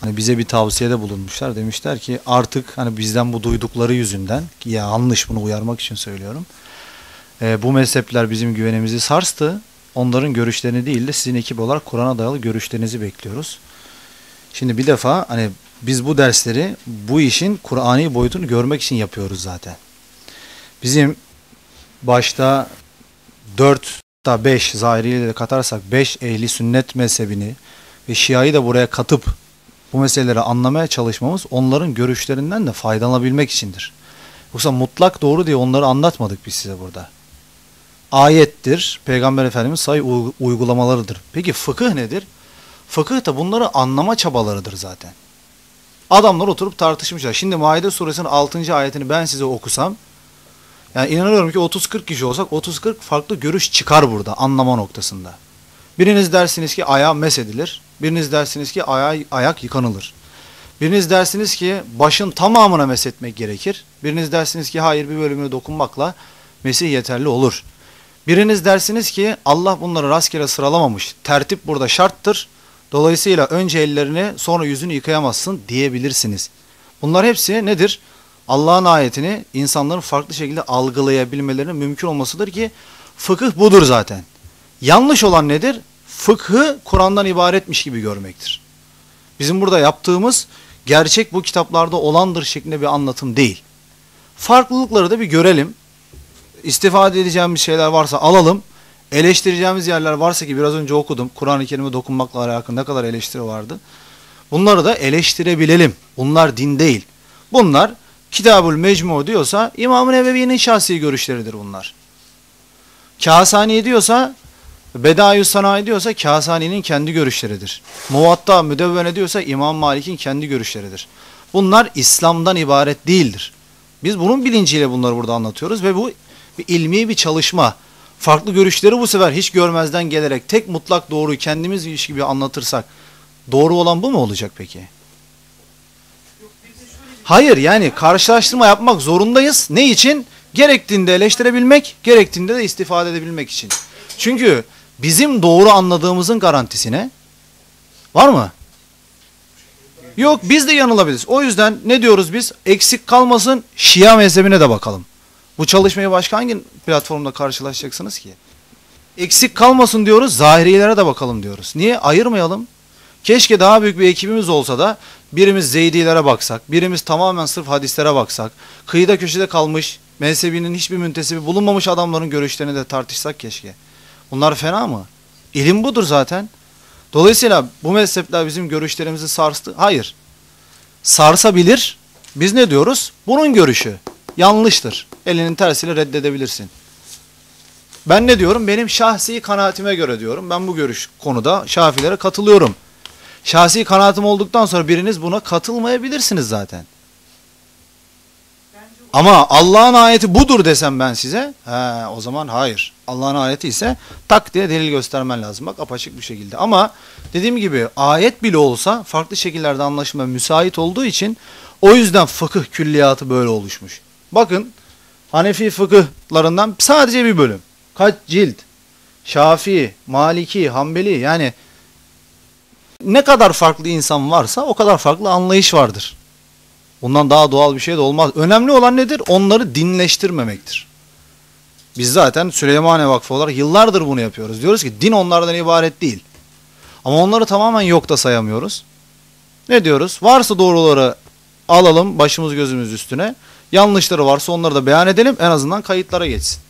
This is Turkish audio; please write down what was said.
hani bize bir tavsiyede bulunmuşlar. Demişler ki artık hani bizden bu duydukları yüzünden ki ya yanlış bunu uyarmak için söylüyorum. E, bu mezhepler bizim güvenimizi sarstı. Onların görüşlerini değil de sizin ekip olarak Kur'an'a dayalı görüşlerinizi bekliyoruz. Şimdi bir defa hani biz bu dersleri bu işin Kur'ani boyutunu görmek için yapıyoruz zaten. Bizim başta 4 da 5 zahiriyle de katarsak 5 ehli sünnet mezhebini ve Şia'yı da buraya katıp bu meseleleri anlamaya çalışmamız onların görüşlerinden de faydalanabilmek içindir. Yoksa mutlak doğru diye onları anlatmadık biz size burada. Ayettir, Peygamber Efendimiz sayı uygulamalarıdır. Peki fıkıh nedir? Fıkıh da bunları anlama çabalarıdır zaten. Adamlar oturup tartışmışlar. Şimdi Maide suresinin 6. ayetini ben size okusam yani inanıyorum ki 30-40 kişi olsak 30-40 farklı görüş çıkar burada anlama noktasında. Biriniz dersiniz ki ayağa mesedilir. Biriniz dersiniz ki aya, ayak yıkanılır. Biriniz dersiniz ki başın tamamına mesetmek gerekir. Biriniz dersiniz ki hayır bir bölümüne dokunmakla mesih yeterli olur. Biriniz dersiniz ki Allah bunları rastgele sıralamamış. Tertip burada şarttır. Dolayısıyla önce ellerini sonra yüzünü yıkayamazsın diyebilirsiniz. Bunlar hepsi nedir? Allah'ın ayetini insanların farklı şekilde algılayabilmelerinin mümkün olmasıdır ki fıkıh budur zaten. Yanlış olan nedir? Fıkhı Kur'an'dan ibaretmiş gibi görmektir. Bizim burada yaptığımız gerçek bu kitaplarda olandır şeklinde bir anlatım değil. Farklılıkları da bir görelim. İstifade edeceğimiz şeyler varsa alalım. Eleştireceğimiz yerler varsa ki biraz önce okudum. Kur'an-ı Kerim'e dokunmakla alakalı ne kadar eleştiri vardı. Bunları da eleştirebilelim. Bunlar din değil. Bunlar Kitabul Mecmu diyorsa İmam-ı Nebevi'nin şahsi görüşleridir bunlar. Kasani diyorsa Bedayü Sanayi diyorsa Kasani'nin kendi görüşleridir. Muvatta Müdevvene diyorsa İmam Malik'in kendi görüşleridir. Bunlar İslam'dan ibaret değildir. Biz bunun bilinciyle bunları burada anlatıyoruz ve bu bir ilmi bir çalışma. Farklı görüşleri bu sefer hiç görmezden gelerek tek mutlak doğruyu kendimiz iş gibi anlatırsak doğru olan bu mu olacak peki? Hayır yani karşılaştırma yapmak zorundayız. Ne için? Gerektiğinde eleştirebilmek, gerektiğinde de istifade edebilmek için. Çünkü bizim doğru anladığımızın garantisine var mı? Yok biz de yanılabiliriz. O yüzden ne diyoruz biz? Eksik kalmasın Şia mezhebine de bakalım. Bu çalışmayı başka hangi platformda karşılaşacaksınız ki? Eksik kalmasın diyoruz, zahirilere de bakalım diyoruz. Niye? Ayırmayalım. Keşke daha büyük bir ekibimiz olsa da birimiz Zeydilere baksak, birimiz tamamen sırf hadislere baksak, kıyıda köşede kalmış, mezhebinin hiçbir müntesibi bulunmamış adamların görüşlerini de tartışsak keşke. Bunlar fena mı? İlim budur zaten. Dolayısıyla bu mezhepler bizim görüşlerimizi sarstı. Hayır. Sarsabilir. Biz ne diyoruz? Bunun görüşü. Yanlıştır. Elinin tersiyle reddedebilirsin. Ben ne diyorum? Benim şahsi kanaatime göre diyorum. Ben bu görüş konuda Şafilere katılıyorum. Şahsi kanaatim olduktan sonra biriniz buna katılmayabilirsiniz zaten. Ama Allah'ın ayeti budur desem ben size, he, o zaman hayır. Allah'ın ayeti ise tak diye delil göstermen lazım. Bak apaçık bir şekilde. Ama dediğim gibi ayet bile olsa farklı şekillerde anlaşma müsait olduğu için o yüzden fıkıh külliyatı böyle oluşmuş. Bakın Hanefi fıkıhlarından sadece bir bölüm. Kaç cilt? Şafii, Maliki, Hanbeli yani ne kadar farklı insan varsa o kadar farklı anlayış vardır. Bundan daha doğal bir şey de olmaz. Önemli olan nedir? Onları dinleştirmemektir. Biz zaten Süleymaniye Vakfı olarak yıllardır bunu yapıyoruz. Diyoruz ki din onlardan ibaret değil. Ama onları tamamen yok da sayamıyoruz. Ne diyoruz? Varsa doğruları alalım başımız gözümüz üstüne. Yanlışları varsa onları da beyan edelim en azından kayıtlara geçsin.